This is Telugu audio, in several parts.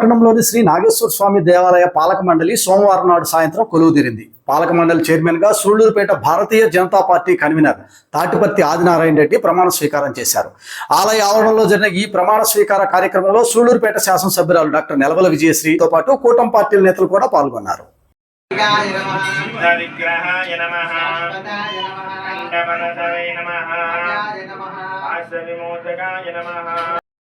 పట్టణంలోని శ్రీ నాగేశ్వర స్వామి దేవాలయ పాలక మండలి సోమవారం నాడు సాయంత్రం కొలువుదీరింది పాలక మండలి చైర్మన్గా సూళ్ళూరుపేట భారతీయ జనతా పార్టీ కన్వీనర్ తాటిపత్తి ఆదినారాయణ రెడ్డి ప్రమాణ స్వీకారం చేశారు. ఆలయ ఆవరణలో జరిగిన ఈ ప్రమాణ స్వీకార కార్యక్రమంలో సూళ్ళూరుపేట శాసనసభ్యురాలు డాక్టర్ నెలవల విజయశ్రీతో పాటు కూటమి పార్టీల నేతలు కూడా పాల్గొన్నారు. విగ్రహాయ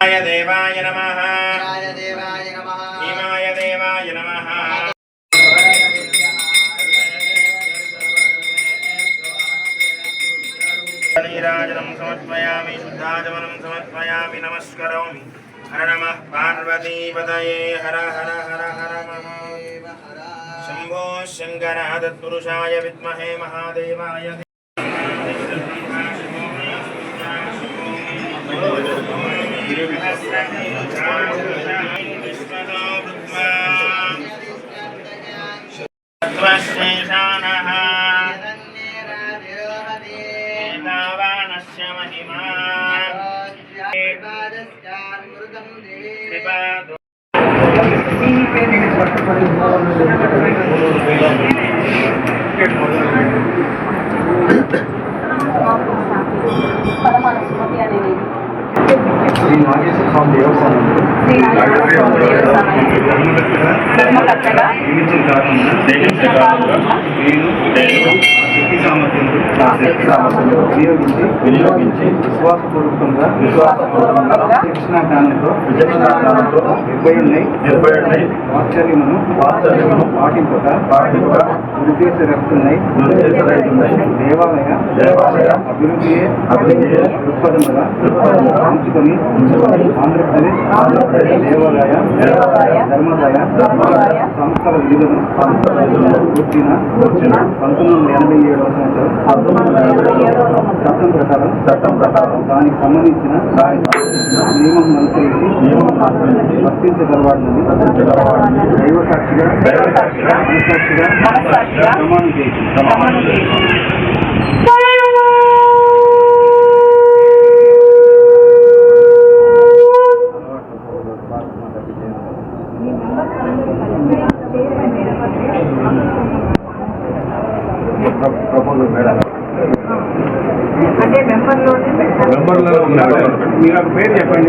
य देवाय नमः देवाय नमः हिमाय देवाय नमः नीराजनं समर्पयामि शुद्धाजवनं समर्पयामि नमस्करोमि हर नमः पार्वतीपतये हर हर हर हर महादेव शम्भो शङ्करः तत्पुरुषाय विद्महे महादेवाय सर्वश्रेषाणः रावणस्य महिमा పరమాన సుమతి అనే శ్రీ నాగేశ్వర స్వామి శ్రీ నాగేశ్వర స్వామి దేవస్థానం నియమించిన నేను శక్తి సామర్థ్యంలో శక్తి సామర్థ్యంలో వినియోగించి వినియోగించి విశ్వాసపూర్వకంగా విశ్వాసపూర్వకంగా శిక్షణా జ్ఞానంతో విచక్షణాజ్ఞానంతో నిర్భయున్నై నిర్భయుడై వాత్సల్యమును వాత్సల్యమును పాటింపక పాటింపక దురుద్దేశ రక్తున్నై దేవాలయ దేవాలయ అభివృద్ధియే అభివృద్ధియే దృక్పథముగా దృక్పథముగా ఉంచుకొని ఆంధ్రప్రదేశ్ ఆంధ్రప్రదేశ్ దేవాలయ ధర్మాదాయ సంస్థల విలువను గుర్తిన పంతొమ్మిది వందల ఎనభై ఏడవ సంవత్సరం చట్టం ప్రకారం చట్టం ప్రకారం దానికి సంబంధించిన నియమం అనుసరించి నియమం వర్తించగలవాడిని దైవ సాక్షిగా దైవ సాక్షిగా ప్రమాణం చేసి ప్రమాణం చేసి పేరు చెప్పండి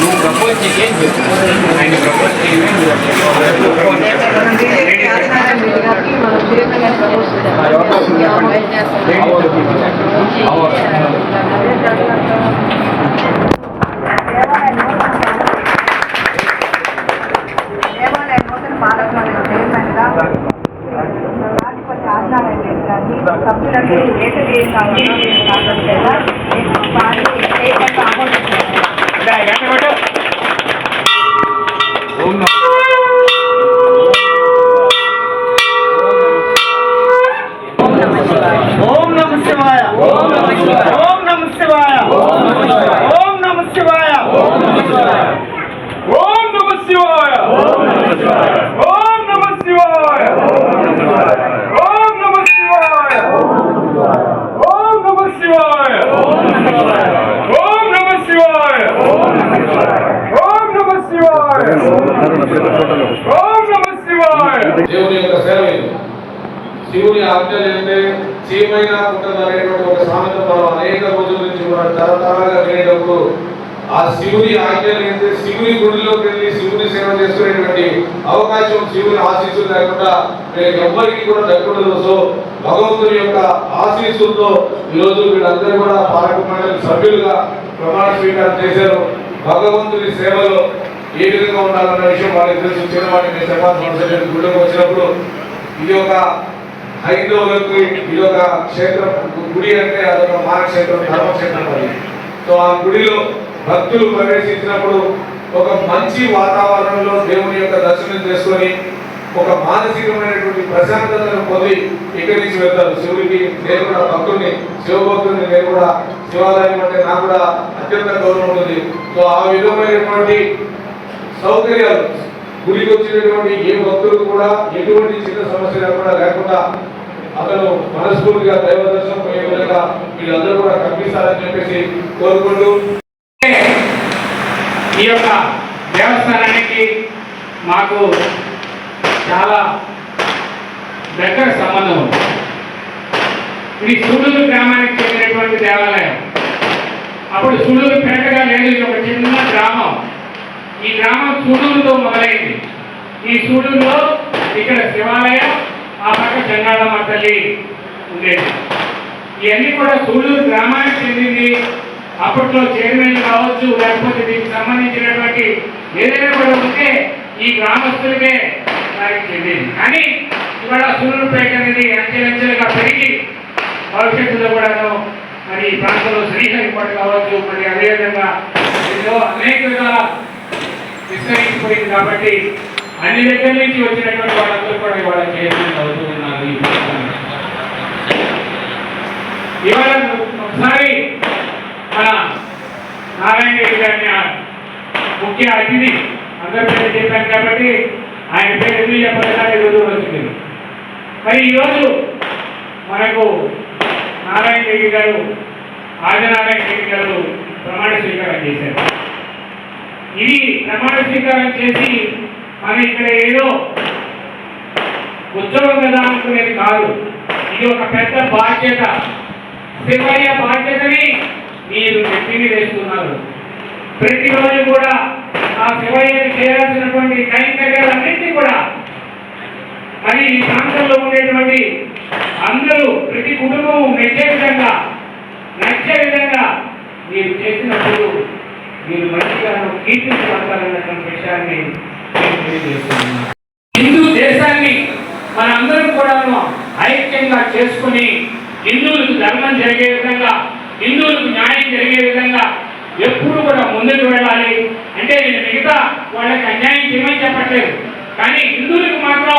నువ్వు ప్రపోజ్ చేసి ఆయన ప్రపోజ్ చేయండి అవకాశం చెప్పండి దేవుని యొక్క సేవ శివుని ఆజ్ఞ లేదే చీమైనా అనేటువంటి ఒక సామెత మనం అనేక రోజుల నుంచి మనం తరతరాలుగా వినేటప్పుడు ఆ శివుని ఆజ్ఞ లేదే శివుని గుడిలోకి వెళ్ళి శివుని సేవ చేసుకునేటువంటి అవకాశం శివుని ఆశీస్సులు లేకుండా వీళ్ళకి ఎవ్వరికి కూడా దక్కకూడదు సో భగవంతుని యొక్క ఆశీస్సులతో ఈరోజు వీళ్ళందరూ కూడా పాలక మండలి సభ్యులుగా ప్రమాణ స్వీకారం చేశారు. భగవంతుని సేవలో ఏ విధంగా ఉండాలన్న విషయం వాళ్ళకి తెలుసు. చిన్నవాడిని నేను చెప్పాల్సిన అవసరం లేదు గుడిలోకి వచ్చినప్పుడు ఇది ఒక హైందవులకు ఇది ఒక క్షేత్రం గుడి అంటే అదొక మానక్షేత్రం ధర్మక్షేత్రం అది. సో ఆ గుడిలో భక్తులు ప్రవేశించినప్పుడు ఒక మంచి వాతావరణంలో దేవుని యొక్క దర్శనం చేసుకొని ఒక మానసికమైనటువంటి ప్రశాంతతను పొంది ఇక్కడి నుంచి వెళ్తారు. శివుడికి నేను కూడా భక్తుడిని శివభక్తుడిని నేను కూడా శివాలయం అంటే నాకు కూడా అత్యంత గౌరవం ఉంటుంది. సో ఆ విధమైనటువంటి సౌకర్యాలు. గుడికి వచ్చినటువంటి ఏ భక్తులు కూడా ఎటువంటి చిన్న సమస్యలు కూడా లేకుండా అతను మనస్ఫూర్తిగా దైవ దర్శనం పోయే విధంగా వీళ్ళందరూ కూడా కనిపిస్తారని చెప్పేసి కోరుకుంటూ ఈ యొక్క దేవస్థానానికి మాకు చాలా దగ్గర సంబంధం ఉంది. ఇది సూళ్ళూరు గ్రామానికి చెందినటువంటి దేవాలయం. అప్పుడు సూళ్ళూరు పేటగా లేదు ఇది ఒక చిన్న గ్రామం. ఈ గ్రామం సూడూరుతో మొదలైంది. ఈ సూడూరులో ఇక్కడ శివాలయం ఆ పక్క చంగాళమ్మ తల్లి ఉండేది. ఇవన్నీ కూడా సూళ్ళూరు గ్రామానికి చెందింది. అప్పట్లో చైర్మన్ కావచ్చు లేకపోతే దీనికి సంబంధించినటువంటి ఏదైనా కూడా ఉంటే ఈ గ్రామస్తులకే దానికి చెందింది. కానీ ఇవాళ సూళ్ళూరుపేట అనేది అంచెలంచెలుగా పెరిగి భవిష్యత్తులో కూడాను మరి ఈ ప్రాంతంలో శ్రీహరికోట కావచ్చు మరి అదేవిధంగా ఎన్నో అనేక విధాల విస్తరించిపోయింది కాబట్టి అన్ని దగ్గర నుంచి వచ్చినటువంటి వాళ్ళందరూ కూడా ఇవాళ చేయాలని అవుతూ ఉన్నారు ఇవాళ ఒకసారి మన నారాయణ రెడ్డి గారిని ముఖ్య అతిథి అందరి పేరు చెప్పాను కాబట్టి ఆయన పేరు ఎందుకు చెప్పాలి ఈరోజు వచ్చింది. మరి ఈరోజు మనకు నారాయణ రెడ్డి గారు ఆదినారాయణ రెడ్డి గారు ప్రమాణ స్వీకారం చేశారు. ఇది ప్రమాణ స్వీకారం చేసి మనం ఇక్కడ ఏదో ఉత్సవం కదా అనుకునేది కాదు. ఇది ఒక పెద్ద బాధ్యత. శివయ్య బాధ్యతని మీరు నెత్తిని వేస్తున్నారు. ప్రతిరోజు కూడా ఆ శివయ్యకి చేయాల్సినటువంటి కైంకర్యాలన్నింటినీ కూడా. మరి ఈ ప్రాంతంలో ఉండేటువంటి అందరూ ప్రతి కుటుంబం నచ్చే విధంగా నచ్చే విధంగా మీరు చేసినప్పుడు మీరు మంచిగా కీర్తించబడతారన్నటువంటి విషయాన్ని తెలియజేస్తున్నాను. హిందూ దేశాన్ని మనందరం కూడా ఐక్యంగా చేసుకుని హిందువులకు ధర్మం జరిగే విధంగా హిందువులకు న్యాయం జరిగే విధంగా ఎప్పుడు కూడా ముందుకు వెళ్ళాలి. అంటే నేను మిగతా వాళ్ళకి అన్యాయం చేయమని చెప్పట్లేదు. కానీ హిందువులకు మాత్రం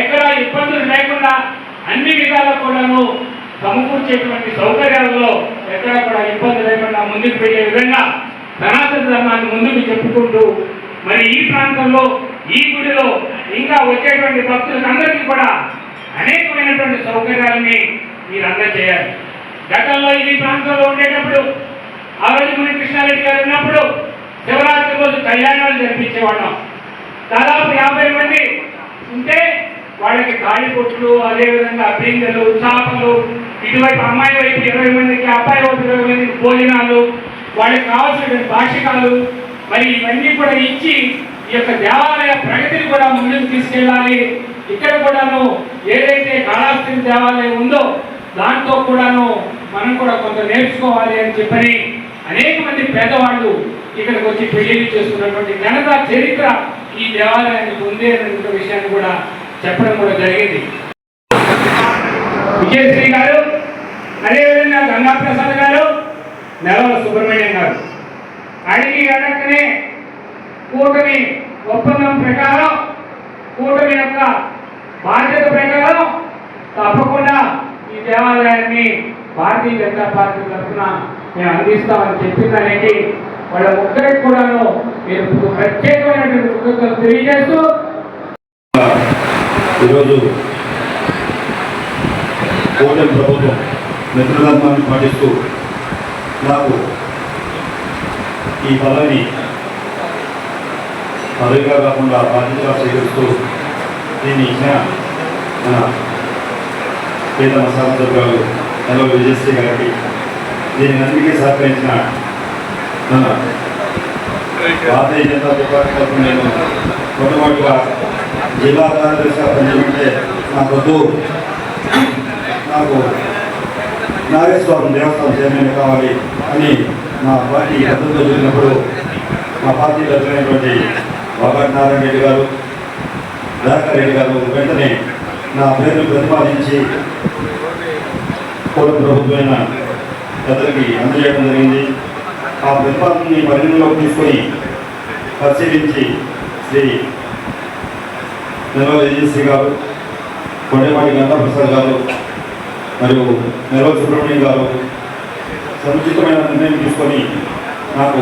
ఎక్కడ ఇబ్బందులు లేకుండా అన్ని విధాలు కూడాను సమకూర్చేటువంటి సౌకర్యాలలో ఎక్కడ కూడా ఇబ్బంది లేకుండా ముందుకు వెళ్ళే విధంగా సనాతన ధర్మాన్ని ముందుకు చెప్పుకుంటూ మరి ఈ ప్రాంతంలో ఈ గుడిలో ఇంకా వచ్చేటువంటి భక్తులకు అందరికీ కూడా అనేకమైనటువంటి సౌకర్యాలని మీరు అందజేయాలి. గతంలో ఈ ప్రాంతంలో ఉండేటప్పుడు ఆ రోజు మన కృష్ణారెడ్డి గారు ఉన్నప్పుడు శివరాత్రి రోజు కళ్యాణాలు జరిపించేవాళ్ళం. దాదాపు యాభై మంది ఉంటే వాళ్ళకి గాలిపొట్లు అదేవిధంగా బిందెలు చాపలు ఇటువైపు అమ్మాయి వైపు ఇరవై మందికి అబ్బాయి వైపు ఇరవై మందికి భోజనాలు వాళ్ళకి కావాల్సిన భాషికాలు మరి ఇవన్నీ కూడా ఇచ్చి ఈ యొక్క దేవాలయ ప్రగతిని కూడా ముందుకు తీసుకెళ్ళాలి. ఇక్కడ కూడాను ఏదైతే కాళాస్త్రి దేవాలయం ఉందో దాంతో కూడాను మనం కూడా కొంత నేర్చుకోవాలి అని చెప్పని అనేక మంది పేదవాళ్ళు ఇక్కడికి వచ్చి పెళ్ళిళ్ళు చేసుకున్నటువంటి ఘనత చరిత్ర ఈ దేవాలయానికి ఉంది అనేటువంటి విషయాన్ని కూడా చెప్పడం కూడా జరిగింది. విజయశ్రీ గారు అదేవిధంగా గంగా ప్రసాద్ గారు నెలవల సుబ్రహ్మణ్యం గారు. అడిగి అడగనే కూటమి ఒప్పందం ప్రకారం కూటమి యొక్క బాధ్యత ప్రకారం తప్పకుండా ఈ దేవాలయాన్ని భారతీయ జనతా పార్టీ తరఫున మేము అందిస్తామని చెప్పిందనేది వాళ్ళ ముగ్గురికి కూడాను మీరు ప్రత్యేకమైనటువంటి కృతజ్ఞతలు తెలియజేస్తూ ఈరోజు కూటమి ప్రభుత్వం మిత్రధర్మాన్ని పాటిస్తూ నాకు ఈ పదవిని పదవిగా కాకుండా బాధ్యతగా స్వీకరిస్తూ దీన్ని ఇచ్చిన మన పేద శాసనసభ్యులు నెలవ విజయశ్రీ గారికి దీన్ని అందుకే సహకరించిన మన భారతీయ జనతా పార్టీ తరఫున నేను మొట్టమొదటిగా జిల్లా కార్యదర్శిగా పనిచేయమంటే నాకు వద్దు నాకు నాగేశ్వరం దేవస్థానం చైర్మన్ కావాలి అని మా పార్టీ భద్రతలో జరిగినప్పుడు మా పార్టీలో తరఫునటువంటి బాబాటి నారాయణ రెడ్డి గారు దయాకర్ రెడ్డి గారు వెంటనే నా పేరును ప్రతిపాదించి కూడా ప్రభుత్వమైన పెద్దలకి అందజేయడం జరిగింది. ఆ ప్రతిపాదనని పరిగణలోకి తీసుకొని పరిశీలించి శ్రీ నిర్మల ఏజెన్సీ గారు కొండపాటి గంగాప్రసాద్ గారు మరియు నిర్మల సుబ్రహ్మణ్యం గారు సముచితమైన నిర్ణయం తీసుకొని నాకు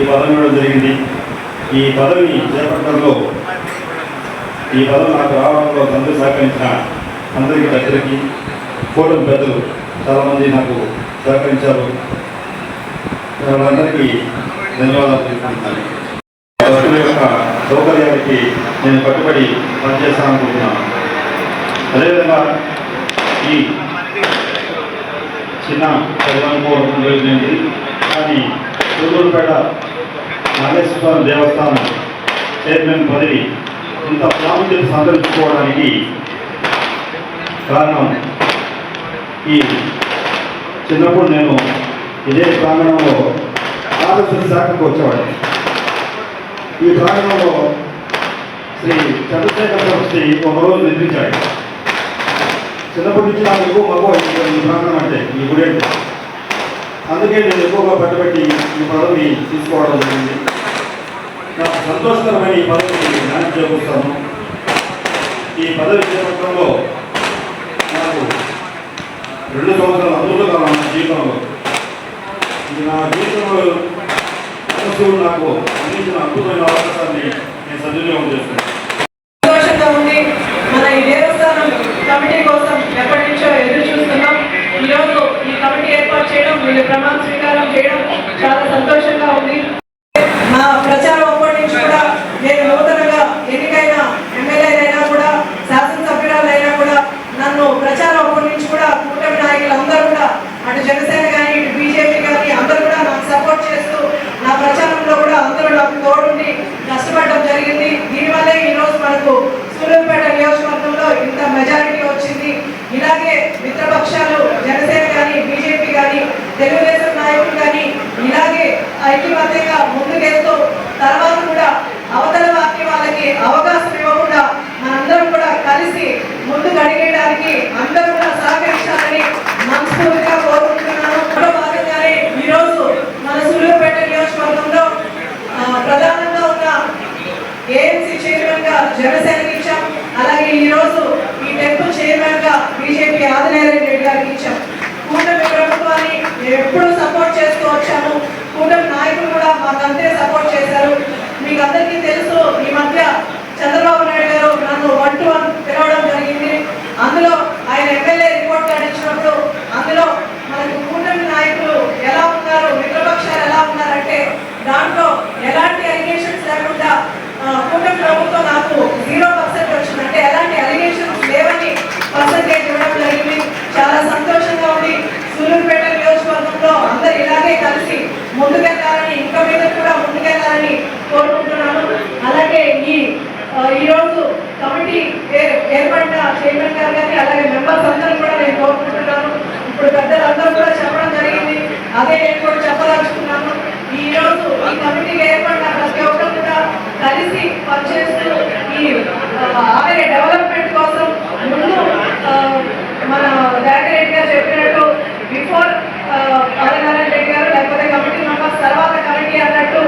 ఈ పదవి ఇవ్వడం జరిగింది. ఈ పదవిని చేపట్టడంలో ఈ పదవి నాకు రావడంలో తండ్రి సహకరించిన అందరికీ దగ్గరికి కూటమి పెద్దలు చాలామంది నాకు సహకరించారు. వాళ్ళందరికీ ధన్యవాదాలు తెలుపుకుంటున్నాను. భక్తుల యొక్క సౌకర్యానికి నేను కట్టుబడి పనిచేస్తాననుకుంటున్నాను అదేవిధంగా ఈ చిన్న చదవనుకోవడం జరిగింది కానీ సూళ్ళూరుపేట నాగేశ్వర దేవస్థానం చైర్మన్ పదవి ఇంత ప్రాముఖ్యత సంతరించుకోవడానికి కారణం ఈ చిన్నప్పుడు నేను ఇదే ప్రాంగణంలో ఆర్ఎస్ఎస్ శాఖకు వచ్చేవాడిని. ఈ ప్రాంగణంలో శ్రీ చంద్రశేఖర శాస్త్రి ఒకరోజు నిర్మించాడు చిన్నప్పటి నుంచి నాకు ఎక్కువ మగవ ఈ ప్రాంతం అంటే ఈ గుడి అంటే. అందుకే నేను ఎక్కువగా పట్టుబట్టి ఈ పదవి తీసుకోవడం జరిగింది. నాకు సంతోషకరమైన ఈ పదవిని జ్ఞానం చేకూరుస్తాను ఈ పదవి చేపట్టడంలో నాకు రెండు సంవత్సరాల అద్భుతకాలం నా జీవితంలో. ఇది నా జీవితంలో మనసు నాకు అందించిన అద్భుతమైన అవకాశాన్ని నేను సద్వినియోగం చేస్తున్నాను. సంతోషంగా ఉంది. మన ఈ దేవస్థానం కమిటీ కోసం ఎప్పటి నుంచో ఎదురు చూస్తున్నాం ఈరోజు ఈ కమిటీ ఏర్పాటు చేయడం వీళ్ళు ప్రమాణ స్వీకారం చేయడం చాలా సంతోషంగా ఉంది మా ప్రచారం అప్పటి నుంచి కూడా నేను నూతనంగా ఎన్నికైన ఎమ్మెల్యేలైనా కూడా శాసనసభ్యురాలైనా కూడా నన్ను ప్రచారం అప్పటి నుంచి కూడా కూటమి నాయకులు అందరూ కూడా అటు జనసేన కానీ ఇటు బీజేపీ కానీ అందరూ కూడా నాకు సపోర్ట్ చేస్తూ నా ప్రచారంలో కూడా అందరూ నాకు తోడుండి కష్టపడడం జరిగింది దీనివల్లే ఈ రోజు మనకు సూర్యాపేట నియోజకవర్గంలో ఇంత మెజారిటీ వచ్చింది ఇలాగే మిత్రపక్షాలు జనసేన కానీ బీజేపీ కానీ తెలుగుదేశం నాయకులు కానీ ఇలాగే ఐక్యమత్యంగా ముందుకెళ్తూ తర్వాత కూడా అవతల వాక్య వాళ్ళకి అవకాశం ఇవ్వకుండా మనందరం కూడా కలిసి ముందుకు అడిగేయడానికి అందరూ కూడా సహకరించాలని మనస్ఫూర్తిగా కోరుకుంటున్నాను అందులో భాగంగానే ఈరోజు మన సూర్యాపేట నియోజకవర్గంలో ఆ, ప్రధానంగా ఉన్న ఏఎంసీ చైర్మన్గా జనసేనకి ఇచ్చాం అలాగే ఈ రోజు ఈ టెంపుల్ చైర్మన్గా బీజేపీ ఆదినారాయణ రెడ్డి గారికి ఇచ్చాం కూటమి ప్రభుత్వాన్ని మేము ఎప్పుడూ సపోర్ట్ చేస్తూ వచ్చాము కూటమి నాయకులు కూడా మాకంతే సపోర్ట్ చేశారు మీకు అందరికీ తెలుసు ఈ మధ్య చంద్రబాబు నాయుడు గారు నన్ను వన్ టు వన్ పిలవడం జరిగింది అందులో ఆయన ఎమ్మెల్యే రిపోర్ట్ కార్డు ఇచ్చినప్పుడు అందులో మనకు కూటమి నాయకులు ఎలా ఉన్నారు మిత్రపక్షాలు ఎలా ఉన్నారంటే దాంట్లో ఎలాంటి అలిగేషన్స్ లేకుండా ఆ, కూటమి ప్రభుత్వం నాకు జీరో పర్సెంట్ వచ్చింది అంటే ఎలాంటి అలిగేషన్స్ లేవని పర్సెంటేజ్ ఇవ్వడం జరిగింది చాలా సంతోషంగా ఉంది సూలూరుపేట నియోజకవర్గంలో అందరు ఇలాగే కలిసి ముందుకెళ్ళాలని ఇంకా మీద కూడా ముందుకెళ్ళాలని కోరుకుంటున్నాను అలాగే ఈ ఈరోజు కమిటీ ఏర్పడిన చైర్మన్ గారు కానీ అలాగే మెంబర్స్ అందరూ కూడా నేను కోరుకుంటున్నాను. ఇప్పుడు పెద్దలందరూ కూడా చెప్పడం జరిగింది. అదే నేను కూడా చెప్పదలుచుకున్నాను. ఈరోజు ఈ కమిటీకి ఏర్పడిన ప్రతి ఒక్కరు కూడా కలిసి పనిచేస్తూ ఈ ఆ, ఆలయ డెవలప్మెంట్ కోసం ముందు మన రెడ్డి గారు చెప్పినట్టు బిఫోర్ ఆదినారాయణ రెడ్డి గారు లేకపోతే కమిటీ మెంబర్స్ తర్వాత కమిటీ అన్నట్టు